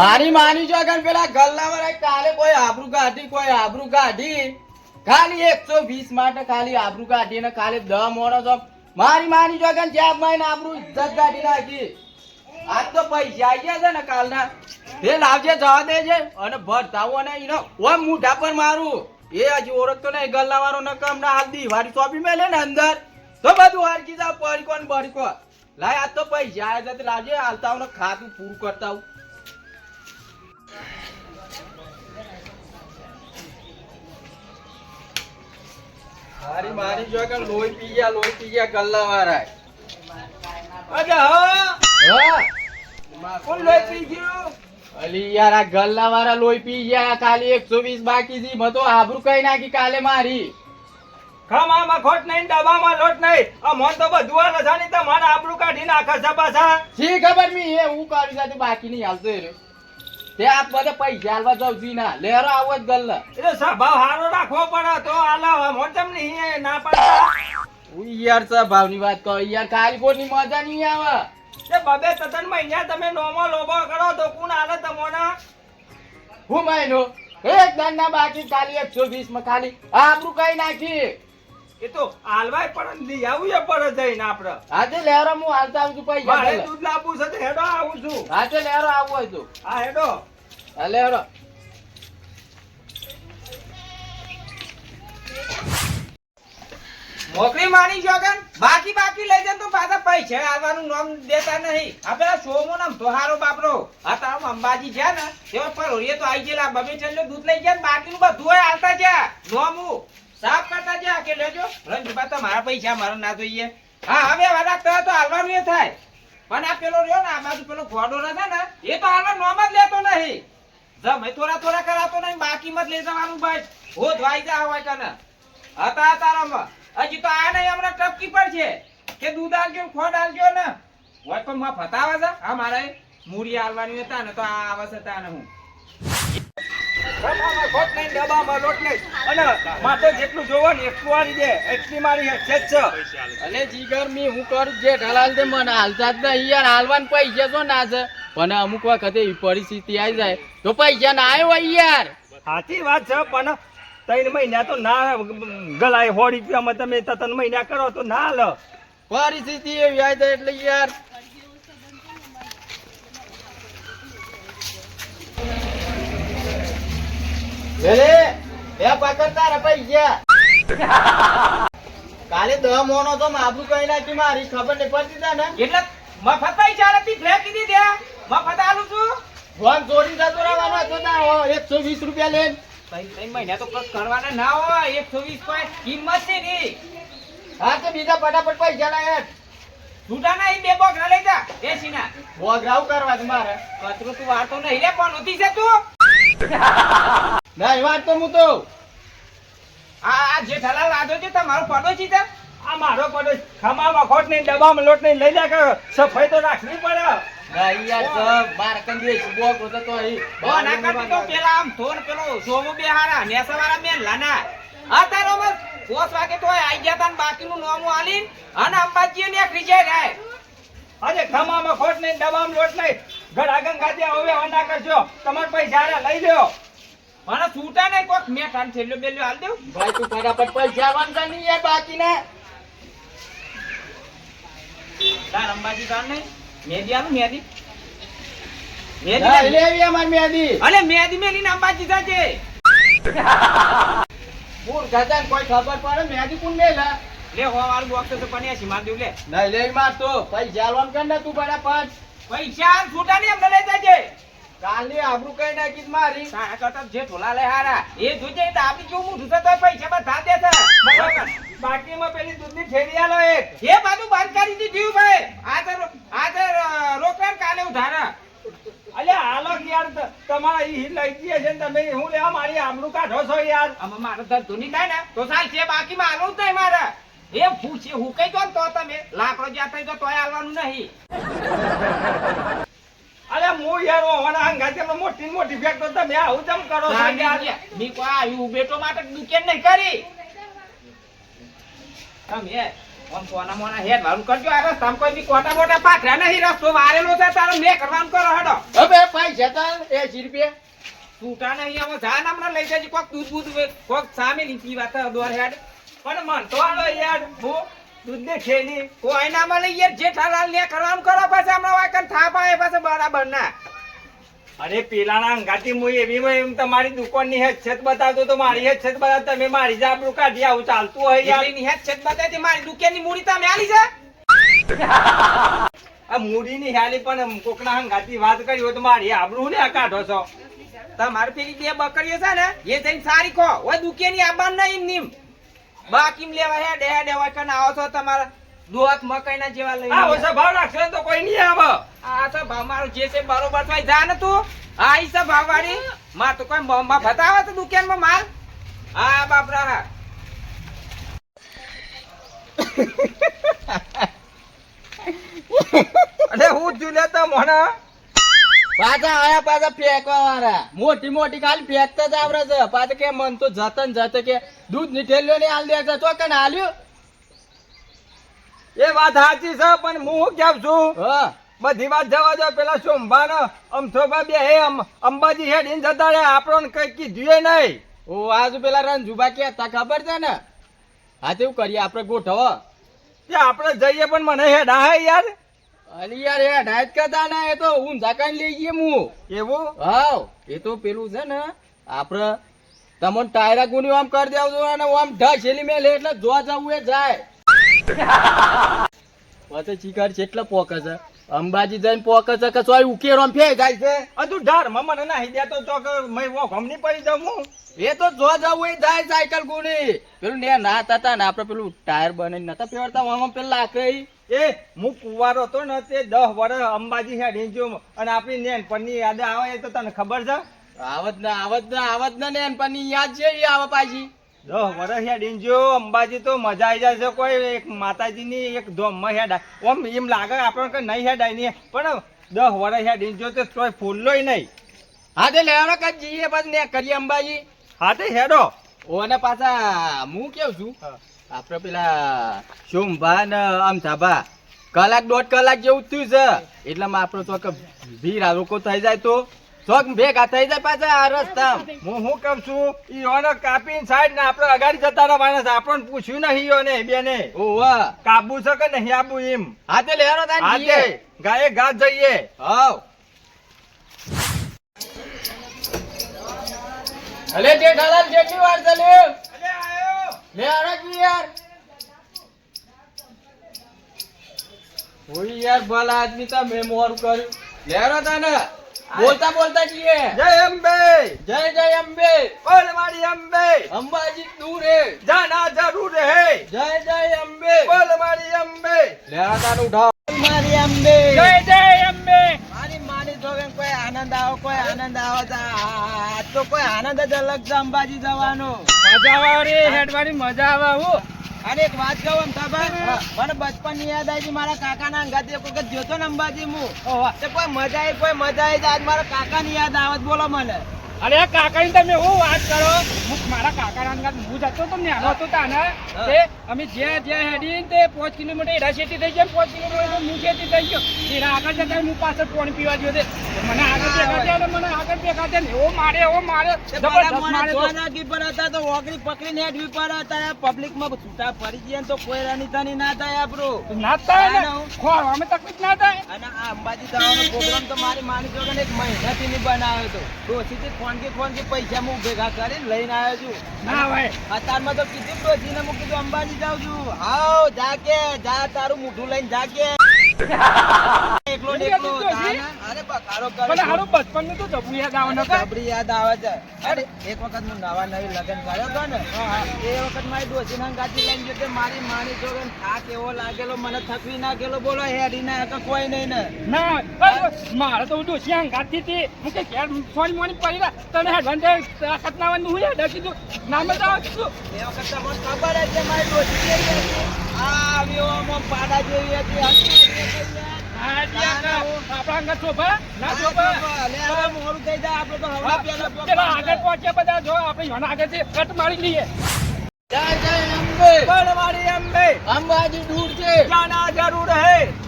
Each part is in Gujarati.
મારી માની જો આગળ પેલા ગલ્લા વાળા કાલે કોઈ આબરૂ કાઢી કોઈ આબરૂ કાઢી ખાલી એકસો વીસ માટે ખાલી આબરૂ કાઢી ને ખાલી દ મોડો છો. મારી માની જો આગળ જ્યાં માઈને આબરૂ ઇજ્જત કાઢી નાખી. આજ તો પૈસા ગયા છે ને કાલના. તે લાવજે, જવા દેજે અને ભરતાવો અને એનો ઓમ મુઢા પર મારું. એ હજી ઓળખતો નહીં ગલ્લા વાળો નકમ ના હાલ દિવાળી શોપી મેલે ને અંદર. તો બધું હારકી જાવ, પડીકો ને બડીકો. લાય, આજ તો પૈસા આવ્યા છે લાવજે હાલતા ને ખાતું પૂરું કરતા હું મારી મારી જો કે લોહી પી ગયા લોહી પી ગયા ગલ્લા વાળા અરે હા! હા. કોણ લોહી પી ગયું? અલી યાર આ ગલ્લા વાળા લોહી પી ગયા ખાલી એકસો વીસ બાકી છે મેં તો આબરૂ કઈ નાખી કાલે મારી. ખમામાં ખોટ નહીં ડબ્બામાં લોટ નહીં. આ મોન તો બધું આ નજાની તો મને આબરૂ કાઢી નાખે છે પાછા. શી ખબર મી? એ હું કાઢી સાથે બાકી નહીં હાલતો એ તે આ બધા પૈસા છું ના. લેરો આવો જ ગલ્લા. એટલે સ્વભાવ હારો રાખવો પડે તો આલા મોન ચમ નહીં ના પડતા. હું યાર સા વાત કહો યાર ખાલી કોની મજા નહીં આવે. તે બબે તતન મહિના તમે નોમો લોબો કરો તો કોણ આલે તમોને? હું મહિનો એક દાન ના બાકી ખાલી એકસો વીસમાં ખાલી. આપણું કઈ નાખી. એ તો આલવાય પણ લઈ આવું એ પડે જઈને આપડે. આજે લેરો હું હાલતા આવું છું પૈસા મારે દૂધ લાવવું છે તો હેડો આવું છું. આજે લેરો આવું તો. હા હેડો. હા લેરો નોકરી માની જોગન. બાકી બાકી લઈ જાય તો પાછા પૈસા આવવાનું નામ દેતા નહીં. આ સોમો નામ તોહારો બાપરો. આ તારો અંબાજી છે ને તેઓ પરોરીએ તો આઈ ગયેલા. બબે ચલ્યો દૂધ લઈ ગયા ને, બાકીનું બધું હાલતા છે નોમું, સાફ કરતા જા કે લેજો. રંજુબા તો મારા પૈસા, મારા ના જોઈએ. હા, હવે વાદા તો તો હાલવાનું એ થાય. પણ આ પેલો રહ્યો ને, આ બાજુ પેલો ઘોડો રહે થાય ને, એ તો હાલવા નોમ જ લેતો જમે થોડા થોડા કરાતો નહીં, બાકી મત લઈ જવાનું ભાઈ. હો, ધવાઈ જા હોય કને હતા તારામાં. હજી તો આ નહીં, હમણાં ટપકી પર છે. કે દૂધ આલજો, ખોડ આલજો ને. હોય પણ માં ફતાવા છે આ મારે મૂડી આલવાની હતા ને તો આ આવશે હતા ને હું. ડબ્બામાં ખોટ નહીં ડબ્બામાં લોટ નહીં અને માથે જેટલું જોવો ને એટલું દે એટલી મારી હેઠ છે જીગર મી હું કરું જે ઢલાલ દે મને હાલતા જ નહીં. યાર હાલવાન પૈસા તો ના છે? પણ અમુક વખતે એવી પરિસ્થિતિ આવી જાય તો પૈસા ના આવ્યો યાર સાચી વાત છે પણ ત્રણ મહિના તો ના ગલાય હોળી રૂપિયામાં તમે ત્રણ મહિના કરો તો ના લો પરિસ્થિતિ એવી આવી જાય એટલે યાર એ પકડ તારા પૈસા કાલે દહ મોનો તો માબુ કઈ નાખી મારી ખબર નહીં પડતી તા ને એટલે મફત પૈસા નથી ફેંકી કીધી દે મફત આલું છું. ફોન ચોરી જતો રહેવાનો હતો ના એકસો વીસ રૂપિયા લેન ત્રણ મહિના તો કશું કરવાના ના હોય એકસો વીસ કિંમત છે ની હા તો બીજા ફટાફટ પૈસા ના યાર છૂટા ના બે બોકરા લઈ જા એસી ના બોગરાવ કરવા છે મારે. કચરો તું વાળતો નહીં રે પણ ઉધી છે તું. ના એ વાત તો હું તો આ જે જેઠાલાલ લાદો છે તમારો પડોશી છે? આ મારો પડોશ. ખમામાં ખોટ નહીં દબામ લોટ નહીં લઈ જા કે સફાઈ તો રાખવી પડે. યાર સબ માર કંદેશ બોગરો તો તો અહીં બો ના કરતી તો પેલા આમ થોર પેલો સોમુ બે હારા નેસા લાના. આ તારો બસ. પોસ વાગે તો આઈ ગયા તા ને બાકીનું નોમું આલીન અને અંબાજી ને રીજે જાય અરે ખમામાં ખોટ નહીં ડબ્બામાં લોટ નહીં. ઘર આગળ ખાતે હવે અના કરજો. તમાર પૈસા લઈ લ્યો. મને છૂટા નહીં કોક. મેં કાન છેલ્લો બેલ્યો હાલ દેવ. ભાઈ તું ફટાફટ પૈસા વાંધા નહીં યાર બાકી ના તાર અંબાજી કાન નહીં. મેદી આલું મેદી મેદી લેવી અમાર મેદી અલે મેદી મેલી અંબાજી જાજે. પૂર ગજાન કોઈ ખબર પડે? મેદી કોણ મેલા? લે હો વાળું બોક્સ તો માર દેવ લે. નહીં લેવી માર તો. પૈસા કર ને તું ફટાફટ પૈસા આમ છૂટા નહીં અમને લઈ જાજે. કાલની આબરૂ કઈ નાખી મારી? તારા કરતા જે ઢોલા લે હારા એ જોજે તો આપડી જો હું છે તો પૈસા બધા દે છે. બરાબર. બાકીમાં પેલી દૂધની થેલી આલો એક. એ બધું બંધ કરી દીધું ભાઈ. આ તો આ તો રોકડ કાલે ઉધારા. અલ્યા હાલો યાર ત- તમારા ઈ લઈ ગયા છે ને તમે હું લેવા મારી આમનું કાઢો છો યાર? આમાં મારો ધંધો નહીં થાય ને તો ચાલ છે બાકીમાં હાલવું જ નહીં મારે. એ પૂછે હું કઈ તો તમે? લાકડો જ્યાં થાય તો તોય હાલવાનું નહીં. અરે હું યાર ઓના હંગાતે મોટી મોટી ફેક્ટો તમે આવું ચમ કરો મી કોઈ આવ્યું બેટો માટે દુકેન નહીં કરી. તમે આમ સોના મોના હેડ વાળું કરજો આ રસ્તામાં કોઈ બી કોટા મોટા પાથરા નહીં રસ્તો વારેલો છે તારો મેં કરવાનું કરો હેડો. હવે પૈસા તાર એસી રૂપિયા. તૂટા નહીં આમાં જા ને હમણાં લઈ જજે કોક દૂધ બૂધ વે- કોક સામે લીધી વાત દોર હેડ. પણ મન તો આલો યાર હું દૂધ ને ખેલી કોઈ ના મળે યાર જેઠાલાલ ને કરવાનું કરો પછી હમણાં વાકન થાપ આવે પછી બરાબર ના અરે પેલાના અંગાતી મુ એવી એમ તમારી દુકાનની છત બતાવતો તો મારી હેડસેટ બતાવ તમે મારી જાબરું કાઢી આવું ચાલતું હોય યાર. એની છત બતાવી મારી દુકાનની મૂડી તમે આલી છે. આ મૂડીની હાલી પણ કોકના હંગાતી વાત કરી હોય તો મારી આબરૂ ને કાઢો છો. તમારે પેલી બે બકરીઓ છે ને એ થઈને સારી ખો ઓય દુકેની આબાન ના એમ નીમ. બાકીમ લેવા હે? ડે ડે હોય કન આવો છો તમારા દોત મકાઈ ના જેવા લઈ આ ઓછા ભાવ રાખશે તો કોઈ નહીં આવે. આ તો ભાવ મારો જે છે બરોબર થાય જા ને તું. આ ઈ ભાવ વાળી માં તો કોઈ મમ્મા બતાવે તો દુકાનમાં માલ. હા બાપરા હા. અરે હું જ લેતો મોણા પાછા આયા પાછા ફેંકવા વાળા. મોટી મોટી ખાલી ફેંકતા જ આવડે છે. પાછા કે મન તો જતન જતે કે દૂધની ઠેલીઓ ને હાલ દે તો કને હાલ્યું એ વાત સાચી છે પણ હું શું કેમ છું? હા. બધી વાત જવા દો પેલા સોમભાન અમથોભા બે હે અંબાજી હેડ ઇન જતા રહે આપણને કઈ કીધું નહીં. ઓ આજુ પેલા રંજુબા કે તા ખબર છે ને? હા તેવું કરીએ આપણે ગોઠવો. કે આપણે જઈએ પણ મને હેડ આ યાર. અલી યાર એ ડાયટ કરતા ને એ તો ઊંઝા ઝાકાઈ લઈ ગયે હું. એવું? હા એ તો પેલું છે ને આપણે તમને ટાયરા ગુની આમ કરી દેવું અને આમ ઢસેલી મેં લે એટલે જોવા જવું એ જાય. પછી ચીકર છે એટલે પોકે છે. અંબાજી જઈને પોકે છે કે સોય ઉકેરો ફેર જાય છે. આ તું ઢારમાં મને નાહી દેતો ચોક મેં વો ગમની પડી જાઉં હું. એ તો જોવા જવું એ જાય સાયકલ ગુની. પેલું ને ના હતા ને આપણે પેલું ટાયર બનાવીને નતા ફેરતા આમાં પેલા લાકડી. એ હું કુવારો હતો ને તે દસ વર્ષ અંબાજી હેડ ઇન જો અને આપણી નેન પરની યાદ આવે એ તો તને ખબર છે? આવત ના આવત ના આવત ના ને પણ યાદ છે એ આવે પાછી. દસ વરસ હેડ જો અંબાજી તો મજા આવી જાય છે કોઈ એક માતાજીની એક ધોમમાં હેડાય. ઓમ એમ લાગે આપણને કે નહીં હેડ આય નહીં પણ દસ વરસ હેડ જો તો કોઈ ફૂલ્લોય નહીં. હા તે લેવાનો કદ જઈએ પછી ને કરીએ અંબાજી. હા તે હેડો. ઓને પાછા હું કેવું છું? આપણે પેલા સોમભા ને અમથાભા. કલાક દોઢ કલાક જેવું થયું છે. એટલામાં આપણો તો ભીર આ લોકો થઈ જાય તો. ચોક ભેગા થઈ જાય પાછા આ રસ્તા હું શું કહું છું? ઈ ઓને કાપીને સાઈડ ને આપણે અગાડી જતા રહેવાના છે આપણને પૂછ્યું નહીં ઓને બેને. ઓવા કાબુ છે કે નહીં આબુ એમ? હા તે લેવાનો તાન હા ગાયે ઘાટ જઈએ. હાવ. અલે જેઠાલાલ કેટલી વાર ચાલ્યો લે આરા યાર. ઓય યાર ભલા આદમી તા મેં મોર કર્યું. લેરો તને બોલતા બોલતા જઈએ. જય અંબે. જય જય અંબે. બોલ મારી અંબે. અંબાજી દૂર હે. જાના જરૂર હે. જય જય અંબે. બોલ મારી અંબે. લેરા ઉઠાવ મારી અંબે. જય જય અંબે. મારી માની જોગન કોઈ આનંદ આવો કોઈ આનંદ આવો તા આ તો કોઈ આનંદ જ અલગ છે અંબાજી જવાનો. મજા આવે રે હેડવાની મજા આવે હું. અને એક વાત કહું એમ ખબર મને બચપનની યાદ આવી મારા કાકા ના અંગાથી એક વખત જોતો ને અંબાજી હું કોઈ મજા આવી કોઈ મજા આવી આજ મારા કાકા ની યાદ આવત બોલો મને. અરે કાકાની તમે હું વાત કરો? હું મારા કાકાના અંગાત હું જતો તો ને હતો તાને? તે અમે જ્યાં જ્યાં હેડી તે પાંચ કિલોમીટર એડા શેતી થઈ ગયા પાંચ કિલોમીટર હું શેતી થઈ ગયો. એના આગળ જતા હું પાછળ પાણી પીવા ગયો તે મને આગળ ભેગા થયા મને આગળ ભેગા થયા ને એવો મારે એવો મારે. તે તો. ધોનાકી પર હતા તો ઓગળી પકડીને હેડવી પર હતા. પબ્લિકમાં છૂટા પડી ગયા ને તો કોઈ રાની ના થાય આપણું. ના થાય ને. ખોર અમે તકલીફ ના થાય. અને આ અંબાજી જવાનો પ્રોગ્રામ તો મારી માની જોડે એક મહિનાથી નહીં બનાવ્યો હતો ડોસીથી ફોનથી ફોનથી પૈસા હું ભેગા કરીને લઈને આવ્યો છું. ના ભાઈ. અત્યારમાં તો કીધું ડોસીને હું કીધું અંબાજી જાઉં છું. હાવ જા કે જા તારું મૂઠું લઈને જા કે. એકલો એકલો જા ને. પણ હારું તો જબરું યાદ આવે ને યાદ આવે છે. અરે એક વખત હું નવા નવી લગ્ન કર્યો હતો ને? એ વખત મારી ડોસીના ગાડી લઈને ગયો તે મારી માની જોડે થાક એવો લાગેલો મને થકવી નાખેલો બોલો હેરી ના કોઈ નહીં ને. ના મારે તો ડોસી અંગાતી હતી. હું કે ઘેર ફોન મોની પડી રહ્યા. તને હેડવાન સતનાવાનું હું હેડ કીધું? ના મજા આવે કીધું? એ વખત ખબર જ છે મારી ડોસી આ આવ્યો પાડા જેવી હતી.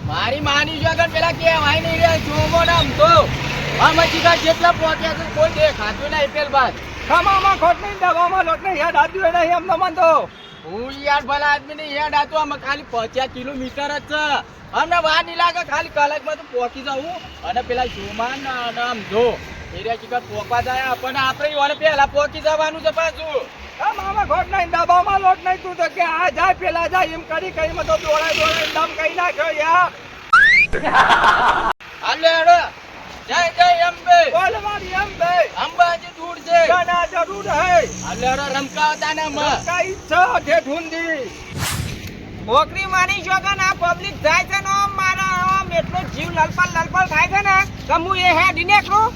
મારી માની જો પેલા કેવાય નહીં રે જોમો નામ તો આમાં ચીકા જેટલા પહોંચ્યા છે કોઈ દેખાતું નહીં પેલ બાદ. ખમામાં ખોટ નહીં, દવામાં લોટ નહીં યાદ આપ્યું નહીં, એમ નમન તો હું યાર ભલા આદમી ને યાદ આતો આમાં ખાલી પચાસ કિલોમીટર જ છે. અમને વાર નહીં લાગે ખાલી કલાકમાં તો પહોંચી જાઉં અને પેલા જોમાન આમ જો એરિયા ચીકર પોકવા જાય પણ આપણે ઈવોને પહેલા પહોંચી જવાનું છે પાછું. ખમામાં ખોટ નહીં દબાવમાં લોટ નહીં તું તો કે આ જાય પેલા જાય. એમ કરી માં તો દોડાય દોડાય દમ કઈ નાખ્યો યાર. હાલે જય જય અંબે. બળવાળી અંબે. અંબાજી દૂર છે. જાના જરૂર હે. હાલે રમકાવતા ને માં. કઈ છે ઠેઠુંદી નોકરી માની જોગન આ પબ્લિક જાય છે ને મારા આમ એટલો જીવ લલપલ લલપલ થાય છે ને કે હું એ હેડી નીકળું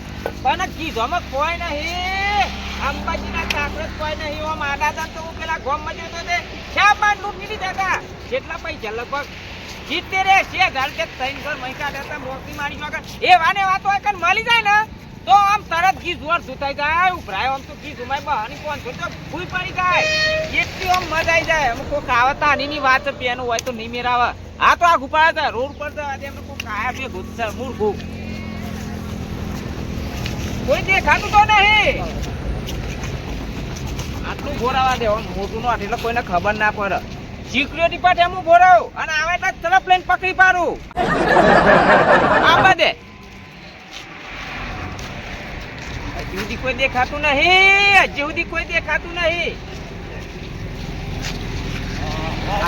પણ કીધોમાં કોઈ નહીં. અંબાજીના કાકડે કોઈ નહીં. આમ આડા હતા તો હું પેલા ગોમમાં જતો તે. શા માં લૂંટી લીધા હતા. કેટલા પૈસા લગભગ સિત્તેર એસી હજાર કે ત્રણ ઘર મહિકા દેતા નોકરી મારી જોગર એ વાને વાતો કે મળી જાય ને, તો આમ તરત ઘી જોર સુતાઈ જાય. ઉભરાય આમ તો ઘી જુમાય બહાની કોણ તો ભૂઈ પડી જાય. એટલી આમ મજા આવી જાય. અમુક કોક આવે તો ની વાત છે પેનું હોય તો નહીં મેરાવે. આ તો આ ગુપાડા હતા રોડ પર તો આજે એમને કોક આયા બે ગુસ્સા છે મૂર્ખું કોઈ દેખાતું તો નહીં. આટલું ગોરાવા દે મોટું નો એટલે કોઈને ખબર ના પડે. સિક્યુરિટી પાસે હું ઘોરાવ અને આવે એટલે તરફ લઈને પકડી પાડું. આંબા દે. હજી સુધી કોઈ દેખાતું નહીં હજી સુધી કોઈ દેખાતું નહીં.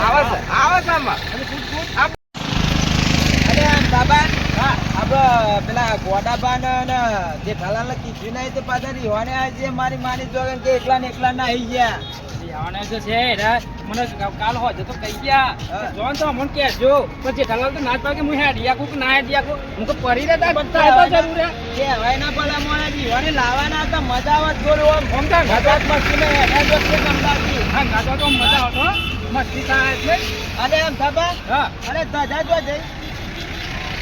આવે છે આવે છે આમાં. બાબા આપડે પેલા ગોડાબા ને જેઠાલાલ કીધું નહીં તે પાછા રીવાને આજે મારી માની કે એકલા ને એકલા ના આવી ગયા. આવવાના તો છે એના મને કાલ હોય તો કહી ગયા. હા. જોન તો મને કહેજો. પછી ઠલાલ તો નાચ પાકે હું હેડી આખું કે ના હેડી આખું? હું તો પડી રહેતા બધા તો જરૂર હે. હવે ના ભલા મોણા રીવાને લાવવાના હતા મજા આવત જોર ઓમ આમ તો મસ્તી ને હેઠા જો કે સંભાળતી. હા ગાતો તો મજા આવતો મસ્તી થાય છે અરે એમ થાપા હા. અરે ધજા જો જઈ.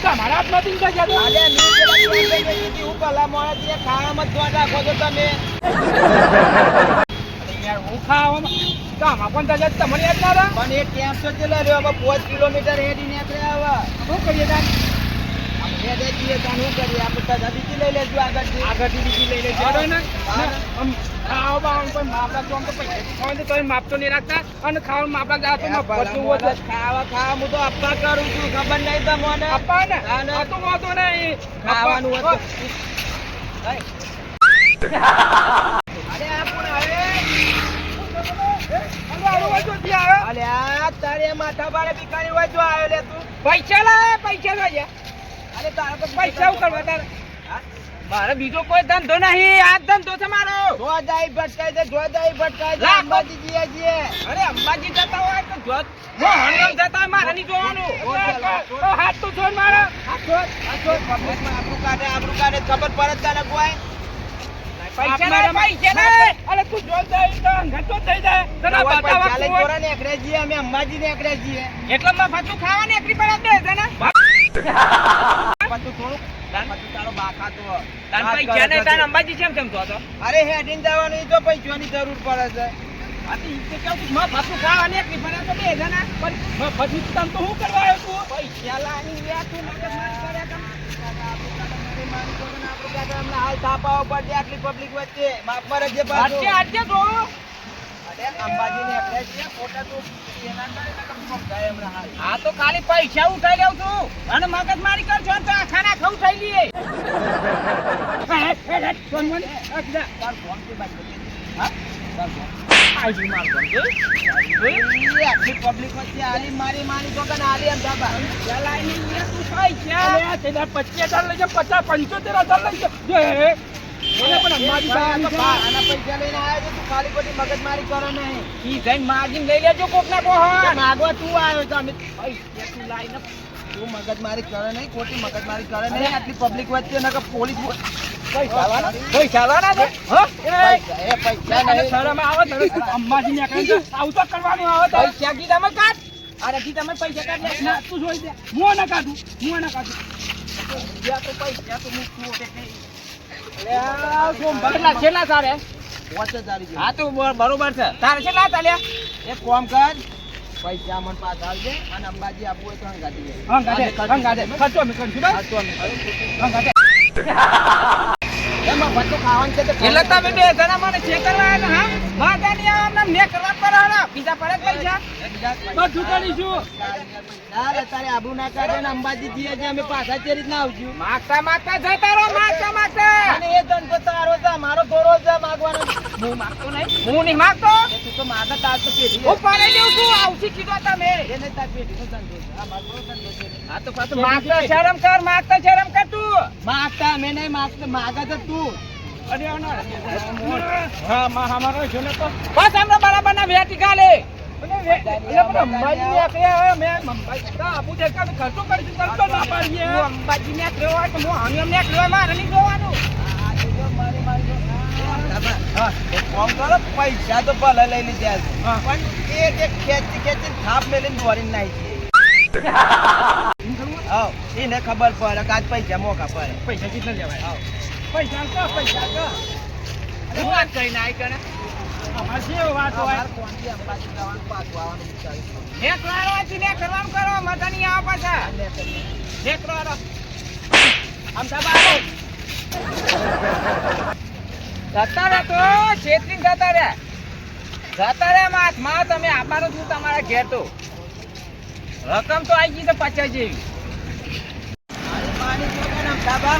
તમારા હાથમાં થી નીકળી ગયા અરે મી પેલા કે હું ભલા મોણા થી ખાવામાં જ દોડ રાખો તમે. યાર હું ખાવામાં કામાં પણ દાદા તમને યાદ ના રહે? પણ એ ટેમ્પ તો ચેલો રહ્યો હવે પાંચ કિલોમીટર હેડી નીકળ્યા હવે શું કરીએ તાર આપણે જઈએ શું કરીએ? આપણે બીજી લઈ લેજો આગળથી. આગળથી બીજી લઈ લેજો. હા. ને આમ ખાવા બાવાનું કોઈ માપ આમ તો પૈસા તો તોય માપ તો નહીં રાખતા. અને ખાવાનું માપ રાખતા તો બધું ખાવા ખાવા હું તો અપ્પા કરું છું ખબર નહીં તમને? આપવા ને? આ તો વાંધો નહીં. ખાવાનું હતું. અરે આ કોણ આવે? અરે આનો વાંધો આ તારે માથા ભાડે ભિખારી હોય જો આવ્યો લે તું. પૈસા લાવે પૈસા લાવે. અરે તારા તો પૈસા શું તારે? મારે બીજો કોઈ ધંધો નહીં આ ધંધો છે મારો. જો જાય ભટકાય છે જો જાય ભટકાય છે અંબાજી જીએ જીએ અરે અંબાજી જતા હોય તો જો હું હણગામ જતા હોય મારે નહીં જોવાનું હાથ તો છોડ મારો. હાથ છોડ હાથ પબ્લિકમાં આબરૂ કાઢે કાઢે ખબર પડે તને કોઈ? પૈસા લાય, પૈસા અરે તું જો ઘટો થઈ જાય. તને ને અમે અંબાજી ને જઈએ. એટલે પડે બે જણા તારો તો તાન વાત પૈસા. તાન અંબાજી કેમ કેમ તો અરે હેડીને જવાનું તો પૈસાની જરૂર પડે છે. આ તો ને ખાલી પૈસા ઉઠાઈ લઉં છું અને મગજમારી કરશો તો આ ખાના ખાવું થઈ લઈએ ફોન મને? હા? આજી માર ઈ આટલી પબ્લિક વચ્ચે મારી તો કને એમ તું અરે તેના લઈ જા જા. મને પણ તો પૈસા લઈને આવ્યો છે, તું ખાલી ખોટી મગજમારી કરો નહીં. ઈ જઈને માગીને લઈ લેજો કોક ના કોહ માગવા તું આવ્યો તો અમે પૈસા તું લાઈને તું મગજમારી કરે નહીં ખોટી મગજમારી કરે નહીં આટલી પબ્લિક વચ્ચે નકર પોલીસ પૈસા પૈસા લાવવાના છે પૈસા પૈસા નહીં. અંબાજી ને આવું તો કરવાનું આવે તારે. પૈસા કી તમે કાઢ અરે કી તમે પૈસા કાઢ લે ના, તું જોઈ દે મું ના કાઢું મું ના કાઢું યા તો પૈસા તો મૂકવું હોય નહીં. અરે આ સોમવાર ના છેલ્લા તારે. હા તો બરોબર છે તારે કેટલા ચાલ્યા એક કોમ કર પૈસા મન પાછા આવજે અને અંબાજી આપવું હોય તો હંગાતી હંગાતે, હંગાતે. ખર્ચો અમે કરીશું. હા, તો અમે કરીશું. હંગાતે. Yeah. એમાં બધું ખાવાનું છે એટલે તમે બે જણા મને ચેક કરવા આવ્યા હતા, હા? માતાની આ અમને ને કરવા પડે ને. બીજા પડે પૈસા બધું કરીશું ના તારે આબુ ના કરે ને અંબાજી જઈએ છે અમે પાછા તે રીતના આવશું. માગતા માગતા જતા રહો માગતા માગતા. અને એ ધંધો તારો છે મારો દોરો છે માગવાનો. હું માગતો નહીં. હું નહીં માગતો. તું તો માગે તાર તો પેઢી હું પાડી દઉં છું આવતી કીધો તમે. એને તાર પેઢીનો ધંધો છે. આ મારો ધંધો છે. આ તો પાછું માગતા શરમ કર માગતા શરમ કર તું. માગતા અમે નહીં માગતા માગત તું. બસ અમને બરાબર ના વેટી એક પૈસા તો ભલે લઈ લીધા. પણ એક એક ખેંચી ખેંચી થાપ મેલીને દોરી નાખી એને ખબર પડે કે પૈસા મોકા પડે. પૈસા કેટલા લેવાય. પૈસા કા પૈસા કા. હું વાત કરીને આવી કણે. અમાર જે વાત હોય? કોણથી અંબાજી જવાનું પાછું આવવાનું વિચાર્યું. ને કરવાનું ને કરવાનું કરો મજા નહીં આવે પાછા. ને કરો આમ દબાવો જતા રહે તો છેતરી જતા રહે. જતા રહે માથમાં તમે આપવાનું છું તમારા ઘેર તો. રકમ તો આવી ગઈ તો પચાસ જેવી મારી માની જોડે ને બાબા,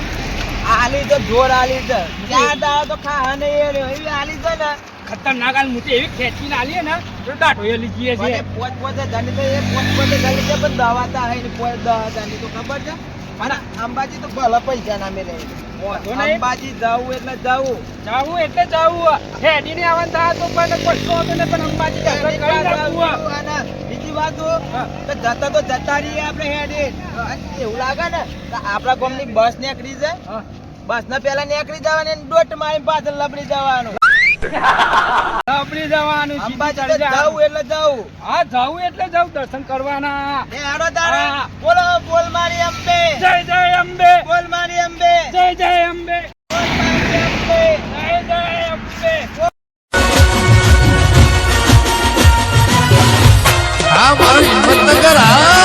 આલી તો જોર આલી છે ચાર દાડા તો ખાને એ. એવી આલી છે ને. ખતરનાક આલ મુતે એવી ખેંચીને આલીએ ને તો દાઢો એ લીજીએ છે પોચ પોચે ધણી તો એ પોત પોતે ધણી છે પણ દવા તા હે ને પોત દવા ધણી તો ખબર છે? અને અંબાજી તો ભલે પૈસા ના મેલે. અંબાજી જાવું એટલે જવું. જાવું એટલે જાવું. હેડીને આવન થાય તો પણ કશો હતો ને પણ અંબાજી કરી નાખવું વાત જતા તો જતા રહીએ આપણે હેડે એવું લાગે ને આપડા આપણા ગામની બસ નીકળી જાય. બસ ના પેલા નીકળી જવાની દોટ મારી પાછળ લબડી જવાનું. આપણી જવાનું અંબાજી તો જવું એટલે જવું. હા જાવું એટલે જાવું દર્શન કરવાના. એ હારો તારે. બોલો બોલ મારી અંબે. જય જય અંબે. બોલ મારી અંબે. જય જય અંબે. બોલ મારી અંબે. જય જય અંબે. હા મારું હિંમતનગર હા.